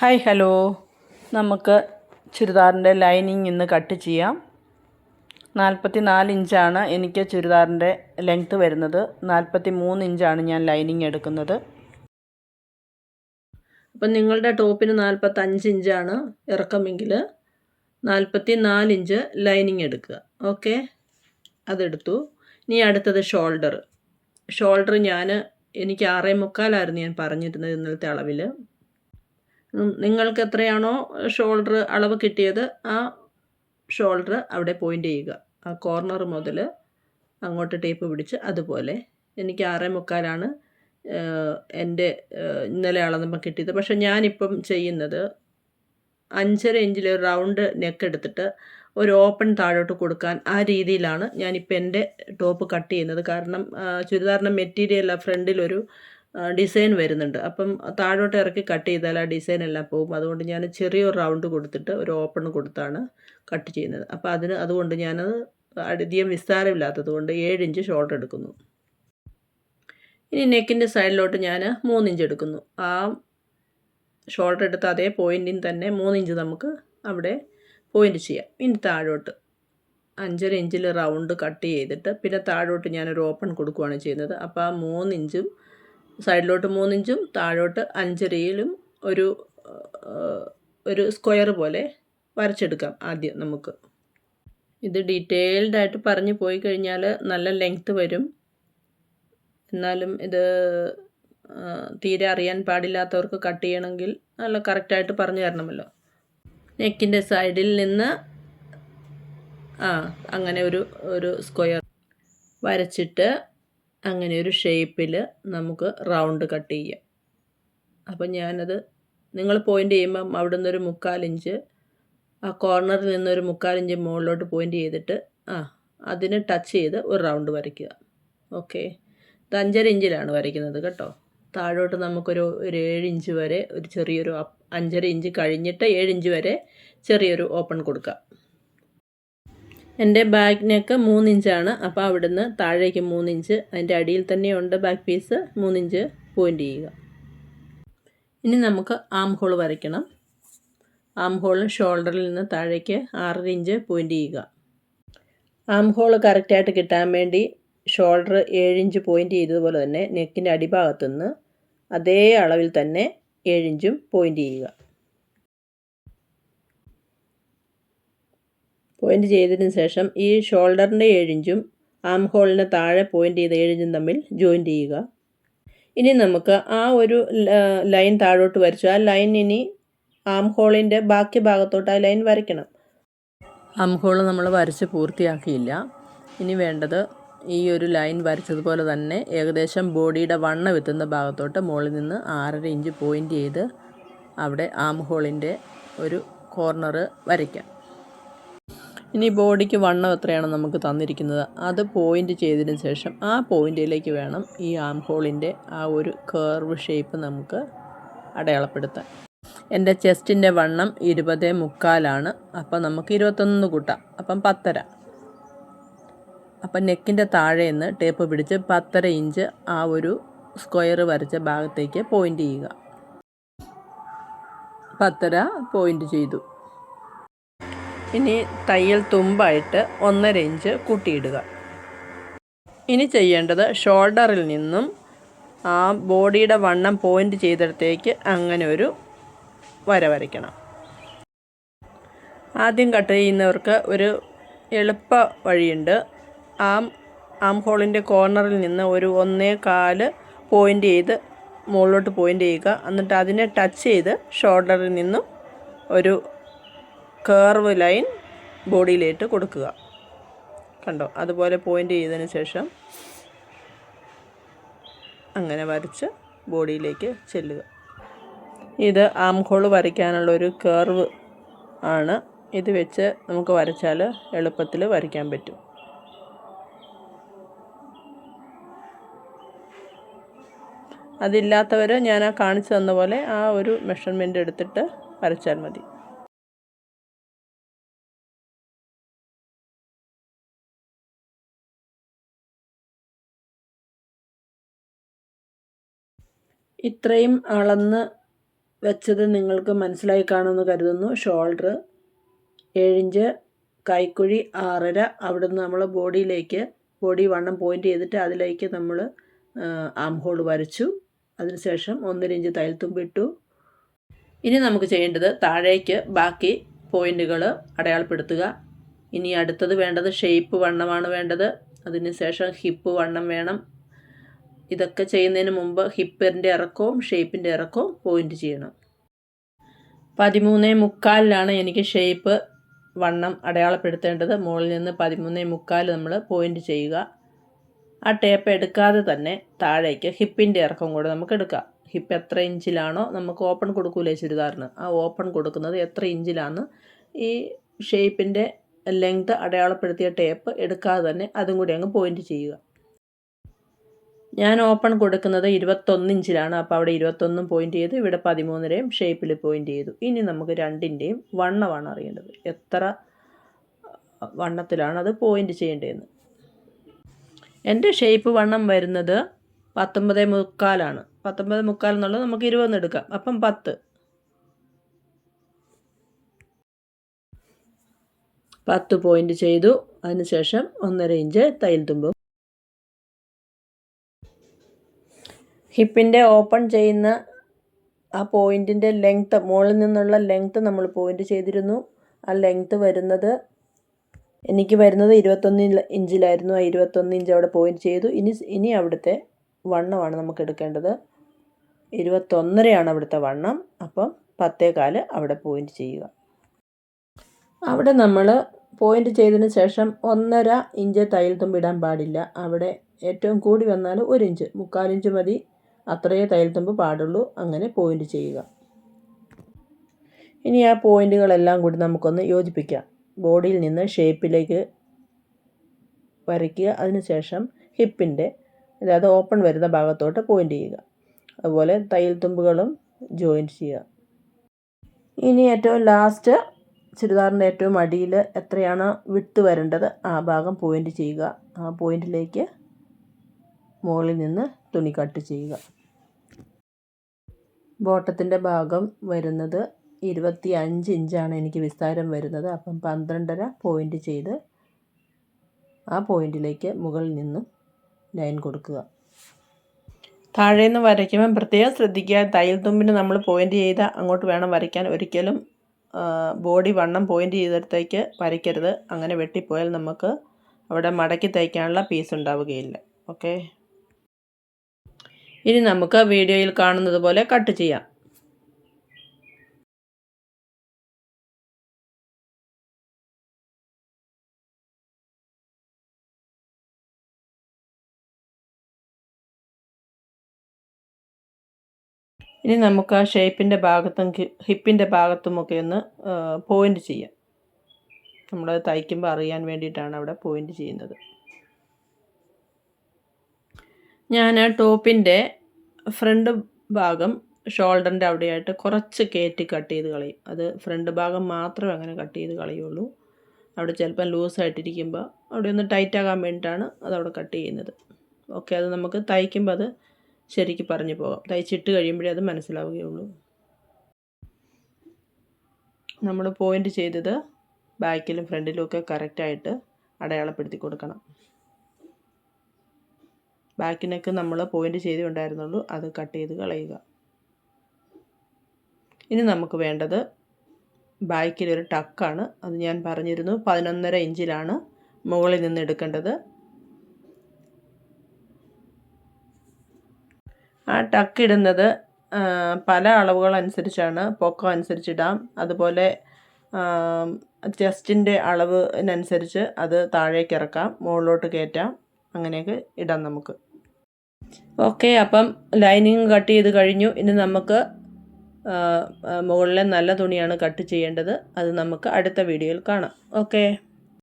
Hi hello നമുക്ക് ചുരിദാറിന്റെ lining ഇന്ന് cut ചെയ്യാം. നാൽപ്പത്തി നാല് ഇഞ്ചാണ് എനിക്ക് ചുരിദാറിന്റെ ലെങ്ത്ത് വരുന്നത്. നാൽപ്പത്തി മൂന്ന് ഇഞ്ചാണ് ഞാൻ ലൈനിങ് എടുക്കുന്നത്. അപ്പം നിങ്ങളുടെ ടോപ്പിന് നാൽപ്പത്തഞ്ച് ഇഞ്ചാണ് ഇറക്കമെങ്കിൽ നാൽപ്പത്തി നാല് ഇഞ്ച് ലൈനിങ് എടുക്കുക. ഓക്കെ? അതെടുത്തു. ഇനി അടുത്തത് ഷോൾഡർ ഷോൾഡർ ഞാൻ എനിക്ക് ആറേ മുക്കാലായിരുന്നു ഞാൻ പറഞ്ഞിരുന്നത് ഇന്നലത്തെ അളവിൽ. നിങ്ങൾക്ക് എത്രയാണോ ഷോൾഡർ അളവ് കിട്ടിയത് ആ ഷോൾഡർ അവിടെ പോയിന്റ് ചെയ്യുക. ആ കോർണർ മുതൽ അങ്ങോട്ട് ടേപ്പ് പിടിച്ച് അതുപോലെ. എനിക്ക് ആറേ മുക്കാലാണ് എന്റെ ഇന്നലെ അളന്നപ്പോൾ കിട്ടിയത്. പക്ഷെ ഞാനിപ്പം ചെയ്യുന്നത് അഞ്ചര ഇഞ്ചിൽ റൗണ്ട് നെക്ക് എടുത്തിട്ട് ഒരു ഓപ്പൺ താഴോട്ട് കൊടുക്കാൻ ആ രീതിയിലാണ് ഞാനിപ്പോൾ എന്റെ ടോപ്പ് കട്ട് ചെയ്യുന്നത്. കാരണം ചുരിദാറിന്റെ മെറ്റീരിയൽ ഫ്രണ്ടിലൊരു ഡിസൈൻ വരുന്നുണ്ട്. അപ്പം താഴോട്ട് ഇറക്കി കട്ട് ചെയ്താൽ ആ ഡിസൈൻ എല്ലാം പോകും. അതുകൊണ്ട് ഞാൻ ചെറിയൊരു റൗണ്ട് കൊടുത്തിട്ട് ഒരു ഓപ്പൺ കൊടുത്താണ് കട്ട് ചെയ്യുന്നത്. അപ്പോൾ അതിന് അതുകൊണ്ട് ഞാനത് അധികം വിസ്താരമില്ലാത്തത് കൊണ്ട് ഏഴ് ഇഞ്ച് ഷോൾഡർ എടുക്കുന്നു. ഇനി നെക്കിന്റെ സൈഡിലോട്ട് ഞാൻ മൂന്നിഞ്ച് എടുക്കുന്നു. ആ ഷോൾഡർ എടുത്ത അതേ പോയിന്റിൽ തന്നെ മൂന്നിഞ്ച് നമുക്ക് അവിടെ പോയിന്റ് ചെയ്യാം. ഇനി താഴോട്ട് അഞ്ചര ഇഞ്ചിൽ റൗണ്ട് കട്ട് ചെയ്തിട്ട് പിന്നെ താഴോട്ട് ഞാനൊരു ഓപ്പൺ കൊടുക്കുകയാണ് ചെയ്യുന്നത്. അപ്പോൾ ആ മൂന്ന് ഇഞ്ചും സൈഡിലോട്ട് മൂന്നിഞ്ചും താഴോട്ട് അഞ്ചരയിലും ഒരു ഒരു സ്ക്വയർ പോലെ വരച്ചെടുക്കാം ആദ്യം നമുക്ക്. ഇത് ഡീറ്റെയിൽഡ് ആയിട്ട് പറഞ്ഞു പോയി കഴിഞ്ഞാൽ നല്ല ലെങ്ത്ത് വരും. എന്നാലും ഇത് തീരെ അറിയാൻ പാടില്ലാത്തവർക്ക് കട്ട് ചെയ്യണമെങ്കിൽ നല്ല കറക്റ്റായിട്ട് പറഞ്ഞു തരണമല്ലോ. നെക്കിന്റെ സൈഡിൽ നിന്ന് ആ അങ്ങനെ ഒരു ഒരു സ്ക്വയർ വരച്ചിട്ട് അങ്ങനെ ഒരു ഷേപ്പിൽ നമുക്ക് റൗണ്ട് കട്ട് ചെയ്യാം. അപ്പം ഞാനത് നിങ്ങൾ പോയിന്റ് ചെയ്യുമ്പം അവിടെ നിന്നൊരു മുക്കാലിഞ്ച് ആ കോർണറിൽ നിന്നൊരു മുക്കാലിഞ്ച് മുകളിലോട്ട് പോയിന്റ് ചെയ്തിട്ട് ആ അതിന് ടച്ച് ചെയ്ത് ഒരു റൗണ്ട് വരയ്ക്കുക. ഓക്കെ ഇത് അഞ്ചര ഇഞ്ചിലാണ് വരയ്ക്കുന്നത് കേട്ടോ. താഴോട്ട് നമുക്കൊരു ഒരു ഏഴ് ഇഞ്ച് വരെ ഒരു ചെറിയൊരു അഞ്ചര ഇഞ്ച് കഴിഞ്ഞിട്ട് ഏഴ് ഇഞ്ച് വരെ ചെറിയൊരു ഓപ്പൺ കൊടുക്കാം. എന്റെ ബാക്ക് നെക്ക് മൂന്നിഞ്ചാണ്. അപ്പോൾ അവിടുന്ന് താഴേക്ക് മൂന്നിഞ്ച് അതിന്റെ അടിയിൽ തന്നെയുണ്ട് ബാക്ക് പീസ് മൂന്നിഞ്ച് പോയിന്റ് ചെയ്യുക. ഇനി നമുക്ക് ആം ഹോൾ വരയ്ക്കണം. ആം ഹോൾ ഷോൾഡറിൽ നിന്ന് താഴേക്ക് ആറര ഇഞ്ച് പോയിന്റ് ചെയ്യുക. ആം ഹോൾ കറക്റ്റായിട്ട് കിട്ടാൻ വേണ്ടി ഷോൾഡർ ഏഴിഞ്ച് പോയിന്റ് ചെയ്തതുപോലെ തന്നെ നെക്കിന്റെ അടിഭാഗത്തുനിന്ന് അതേ അളവിൽ തന്നെ ഏഴിഞ്ചും പോയിന്റ് ചെയ്യുക. പോയിന്റ് ചെയ്തതിന് ശേഷം ഈ ഷോൾഡറിന്റെ ഏഴിഞ്ചും ആം ഹോളിന് താഴെ പോയിന്റ് ചെയ്ത ഏഴിഞ്ചും തമ്മിൽ ജോയിൻ ചെയ്യുക. ഇനി നമുക്ക് ആ ഒരു ലൈൻ താഴോട്ട് വരച്ചു. ആ ലൈൻ ഇനി ആം ഹോളിന്റെ ബാക്കി ഭാഗത്തോട്ട് ആ ലൈൻ വരയ്ക്കണം. ആം ഹോൾ നമ്മൾ വരച്ച് പൂർത്തിയാക്കിയില്ല. ഇനി വേണ്ടത് ഈ ഒരു ലൈൻ വരച്ചതുപോലെ തന്നെ ഏകദേശം ബോഡിയുടെ വണ്ണം എത്തുന്ന ഭാഗത്തോട്ട് മുകളിൽ നിന്ന് ആറര ഇഞ്ച് പോയിന്റ് ചെയ്ത് അവിടെ ആം ഹോളിന്റെ ഒരു കോർണർ വരയ്ക്കാം. ഇനി ബോഡിക്ക് വണ്ണം എത്രയാണ് നമുക്ക് തന്നിരിക്കുന്നത് അത് പോയിന്റ് ചെയ്തതിന് ശേഷം ആ പോയിന്റിലേക്ക് വേണം ഈ ആം ഹോളിന്റെ ആ ഒരു കർവ് ഷേപ്പ് നമുക്ക് അടയാളപ്പെടുത്താൻ. എന്റെ ചെസ്റ്റിന്റെ വണ്ണം ഇരുപത് മുക്കാലാണ്. അപ്പം നമുക്ക് ഇരുപത്തൊന്ന് കൂട്ടാം. അപ്പം പത്തര. അപ്പം നെക്കിന്റെ താഴെ നിന്ന് ടേപ്പ് പിടിച്ച് പത്തര ഇഞ്ച് ആ ഒരു സ്ക്വയർ വരച്ച ഭാഗത്തേക്ക് പോയിന്റ് ചെയ്യുക. പത്തര പോയിന്റ് ചെയ്തു. ഇനി തയ്യൽ തുമ്പായിട്ട് ഒന്നര ഇഞ്ച് കൂട്ടിയിടുക. ഇനി ചെയ്യേണ്ടത് ഷോൾഡറിൽ നിന്നും ആ ബോഡിയുടെ വണ്ണം പോയിന്റ് ചെയ്തിടത്തേക്ക് അങ്ങനെ ഒരു വര വരയ്ക്കണം. ആദ്യം കട്ട് ചെയ്യുന്നവർക്ക് ഒരു എളുപ്പ വഴിയുണ്ട്. ആം ആം ഹോളിന്റെ കോർണറിൽ നിന്ന് ഒരു ഒന്നേ കാൽ പോയിന്റ് ചെയ്ത് മുകളിലോട്ട് പോയിന്റ് ചെയ്യുക. എന്നിട്ട് അതിനെ ടച്ച് ചെയ്ത് ഷോൾഡറിൽ നിന്നും ഒരു കേർവ് ലൈൻ ബോഡിയിലേറ്റ് കൊടുക്കുക. കണ്ടോ? അതുപോലെ പോയിന്റ് ചെയ്തതിന് ശേഷം അങ്ങനെ വരച്ച് ബോഡിയിലേക്ക് ചെല്ലുക. ഇത് ആം വരയ്ക്കാനുള്ള ഒരു കേർവ് ആണ്. ഇത് വെച്ച് നമുക്ക് വരച്ചാൽ എളുപ്പത്തിൽ വരയ്ക്കാൻ പറ്റും. അതില്ലാത്തവർ ഞാൻ ആ കാണിച്ചു തന്ന പോലെ ആ ഒരു മെഷർമെന്റ് എടുത്തിട്ട് വരച്ചാൽ മതി. ഇത്രയും അളന്ന് വെച്ചത് നിങ്ങൾക്ക് മനസ്സിലായി കാണുമെന്ന് കരുതുന്നു. ഷോൾഡർ ഏഴിഞ്ച് കൈക്കുഴി ആറര. അവിടുന്ന് നമ്മൾ ബോഡിയിലേക്ക് ബോഡി വണ്ണം പോയിന്റ് ചെയ്തിട്ട് അതിലേക്ക് നമ്മൾ ആം ഹോൾ വരച്ചു. അതിനുശേഷം ഒന്നര ഇഞ്ച് തയ്യൽത്തുമ്പിട്ടു ഇനി നമുക്ക് ചെയ്യേണ്ടത് താഴേക്ക് ബാക്കി പോയിന്റുകൾ അടയാളപ്പെടുത്തുക. ഇനി അടുത്തത് വേണ്ടത് ഷേപ്പ് വണ്ണമാണ് വേണ്ടത്. അതിനുശേഷം ഹിപ്പ് വണ്ണം വേണം. ഇതൊക്കെ ചെയ്യുന്നതിന് മുമ്പ് ഹിപ്പറിന്റെ ഇറക്കവും ഷേപ്പിന്റെ ഇറക്കവും പോയിന്റ് ചെയ്യണം. പതിമൂന്നേ മുക്കാലിലാണ് എനിക്ക് ഷേപ്പ് വണ്ണം അടയാളപ്പെടുത്തേണ്ടത്. മുകളിൽ നിന്ന് പതിമൂന്നേ മുക്കാൽ നമ്മൾ പോയിന്റ് ചെയ്യുക. ആ ടേപ്പ് എടുക്കാതെ തന്നെ താഴേക്ക് ഹിപ്പിന്റെ ഇറക്കം കൂടെ നമുക്ക് എടുക്കാം. ഹിപ്പ് എത്ര ഇഞ്ചിലാണോ നമുക്ക് ഓപ്പൺ കൊടുക്കൂലേ ചുരിദാറിന്. ആ ഓപ്പൺ കൊടുക്കുന്നത് എത്ര ഇഞ്ചിലാണ് ഈ ഷേപ്പിന്റെ ലെങ്ത് അടയാളപ്പെടുത്തിയ ടേപ്പ് എടുക്കാതെ തന്നെ അതും കൂടി അങ്ങ് പോയിന്റ് ചെയ്യുക. ഞാൻ ഓപ്പൺ കൊടുക്കുന്നത് ഇരുപത്തൊന്ന് ഇഞ്ചിലാണ്. അപ്പോൾ അവിടെ ഇരുപത്തൊന്നും പോയിന്റ് ചെയ്തു. ഇവിടെ പതിമൂന്നരയും ഷേപ്പിൽ പോയിന്റ് ചെയ്തു. ഇനി നമുക്ക് രണ്ടിന്റെയും വണ്ണമാണ് അറിയേണ്ടത്. എത്ര വണ്ണത്തിലാണ് അത് പോയിന്റ് ചെയ്യേണ്ടതെന്ന്. എന്റെ ഷേപ്പ് വണ്ണം വരുന്നത് പത്തൊമ്പത് മുക്കാലാണ്. പത്തൊമ്പത് മുക്കാൽ എന്നുള്ളത് നമുക്ക് ഇരുപതെന്ന് എടുക്കാം. അപ്പം പത്ത്. പത്ത് പോയിന്റ് ചെയ്തു. അതിനുശേഷം ഒന്നര ഇഞ്ച് തയ്യൽ തുമ്പും. ഹിപ്പിന്റെ ഓപ്പൺ ചെയ്യുന്ന ആ പോയിന്റിന്റെ ലെങ്ത്ത് മുകളിൽ നിന്നുള്ള ലെങ്ത്ത് നമ്മൾ പോയിന്റ് ചെയ്തിരുന്നു. ആ ലെങ്ത്ത് വരുന്നത് എനിക്ക് വരുന്നത് ഇരുപത്തൊന്ന് ഇഞ്ചിലായിരുന്നു. ആ ഇരുപത്തൊന്ന് ഇഞ്ച് അവിടെ പോയിന്റ് ചെയ്തു. ഇനി ഇനി അവിടുത്തെ വണ്ണമാണ് നമുക്ക് എടുക്കേണ്ടത്. ഇരുപത്തൊന്നരയാണ് അവിടുത്തെ വണ്ണം. അപ്പം പത്തേകാൽ അവിടെ പോയിന്റ് ചെയ്യുക. അവിടെ നമ്മൾ പോയിന്റ് ചെയ്തതിന് ശേഷം ഒന്നര ഇഞ്ച് തയ്യൽ തുമ്പിടാൻ പാടില്ല. അവിടെ ഏറ്റവും കൂടി വന്നാൽ ഒരു ഇഞ്ച്. മുക്കാലിഞ്ച് മതി. അത്രയേ തയ്യൽ തുമ്പ് പാടുള്ളൂ. അങ്ങനെ പോയിന്റ് ചെയ്യുക. ഇനി ആ പോയിന്റുകളെല്ലാം കൂടി നമുക്കൊന്ന് യോജിപ്പിക്കാം. ബോഡിയിൽ നിന്ന് ഷേപ്പിലേക്ക് വരയ്ക്കുക. അതിനുശേഷം ഹിപ്പിന്റെ അതായത് ഓപ്പൺ വരുന്ന ഭാഗത്തോട്ട് പോയിന്റ് ചെയ്യുക. അതുപോലെ തയ്യൽ തുമ്പുകളും ജോയിന്റ് ചെയ്യുക. ഇനി ഏറ്റവും ലാസ്റ്റ് ചുരിദാറിന്റെ ഏറ്റവും അടിയിൽ എത്രയാണ് വിട്ട് വരേണ്ടത്? ആ ഭാഗം പോയിന്റ് ചെയ്യുക. ആ പോയിന്റിലേക്ക് മുകളിൽ നിന്ന് തുണി കട്ട് ചെയ്യുക. ബോട്ടത്തിന്റെ ഭാഗം വരുന്നത് ഇരുപത്തി അഞ്ച് ഇഞ്ചാണ് എനിക്ക് വിസ്താരം വരുന്നത്. അപ്പം പന്ത്രണ്ടര പോയിന്റ് ചെയ്ത് ആ പോയിന്റിലേക്ക് മുകളിൽ നിന്ന് ലൈൻ കൊടുക്കുക. താഴെ നിന്ന് വരയ്ക്കുമ്പം പ്രത്യേകം ശ്രദ്ധിക്കുക. തയ്യൽ തുമ്പിന് നമ്മൾ പോയിന്റ് ചെയ്ത് അങ്ങോട്ട് വേണം വരയ്ക്കാൻ. ഒരിക്കലും ബോഡി വണ്ണം പോയിന്റ് ചെയ്തിടത്തേക്ക് വരയ്ക്കരുത്. അങ്ങനെ വെട്ടിപ്പോയാൽ നമുക്ക് അവിടെ മടക്കി തയ്ക്കാനുള്ള പീസ് ഉണ്ടാവുകയില്ല. ഓക്കെ ഇനി നമുക്ക് വീഡിയോയിൽ കാണുന്നത് പോലെ കട്ട് ചെയ്യാം. ഇനി നമുക്ക് ആ ഷേപ്പിന്റെ ഭാഗത്തും ഹിപ്പിന്റെ ഭാഗത്തുമൊക്കെ ഒന്ന് പോയിന്റ് ചെയ്യാം. നമ്മൾ തയ്ക്കുമ്പോൾ അറിയാൻ വേണ്ടിയിട്ടാണ് അവിടെ പോയിന്റ് ചെയ്യുന്നത്. ഞാൻ ടോപ്പിന്റെ ഫ്രണ്ട് ഭാഗം ഷോൾഡറിന്റെ അവിടെയായിട്ട് കുറച്ച് കയറ്റി കട്ട് ചെയ്ത് കളയും. അത് ഫ്രണ്ട് ഭാഗം മാത്രമേ അങ്ങനെ കട്ട് ചെയ്ത് കളയുള്ളൂ. അവിടെ ചിലപ്പം ലൂസായിട്ടിരിക്കുമ്പോൾ അവിടെ ഒന്ന് ടൈറ്റാകാൻ വേണ്ടിയിട്ടാണ് അതവിടെ കട്ട് ചെയ്യുന്നത്. ഓക്കെ അത് നമുക്ക് തയ്ക്കുമ്പോൾ അത് ശരിക്ക് പറഞ്ഞു പോകാം. തയ്ച്ചിട്ട് കഴിയുമ്പോഴേ അത് മനസ്സിലാവുകയുള്ളൂ. നമ്മൾ പോയിന്റ് ചെയ്തത് ബാക്കിലും ഫ്രണ്ടിലും ഒക്കെ കറക്റ്റായിട്ട് അടയാളപ്പെടുത്തി കൊടുക്കണം. ബാക്കിനൊക്കെ നമ്മൾ പോയിന്റ് ചെയ്തുണ്ടായിരുന്നുള്ളൂ അത് കട്ട് ചെയ്ത് കളയുക. ഇനി നമുക്ക് വേണ്ടത് ബാക്കിലൊരു ടക്കാണ് അത് ഞാൻ പറഞ്ഞിരുന്നു പതിനൊന്നര ഇഞ്ചിലാണ് മുകളിൽ നിന്ന് എടുക്കേണ്ടത്. ആ ടക്ക് ഇടുന്നത് പല അളവുകൾ അനുസരിച്ചാണ്. പൊക്കം അനുസരിച്ചിടാം അതുപോലെ ചെസ്റ്റിന്റെ അളവിനനുസരിച്ച് അത് താഴേക്ക് ഇറക്കാം. മുകളിലോട്ട് കയറ്റാം. അങ്ങനെയൊക്കെ ഇടാം നമുക്ക്. ഓക്കെ അപ്പം ലൈനിങ് കട്ട് ചെയ്ത് കഴിഞ്ഞു. ഇനി നമുക്ക് മുകളിലെ നല്ല തുണിയാണ് കട്ട് ചെയ്യേണ്ടത്. അത് നമുക്ക് അടുത്ത വീഡിയോയിൽ കാണാം. ഓക്കെ.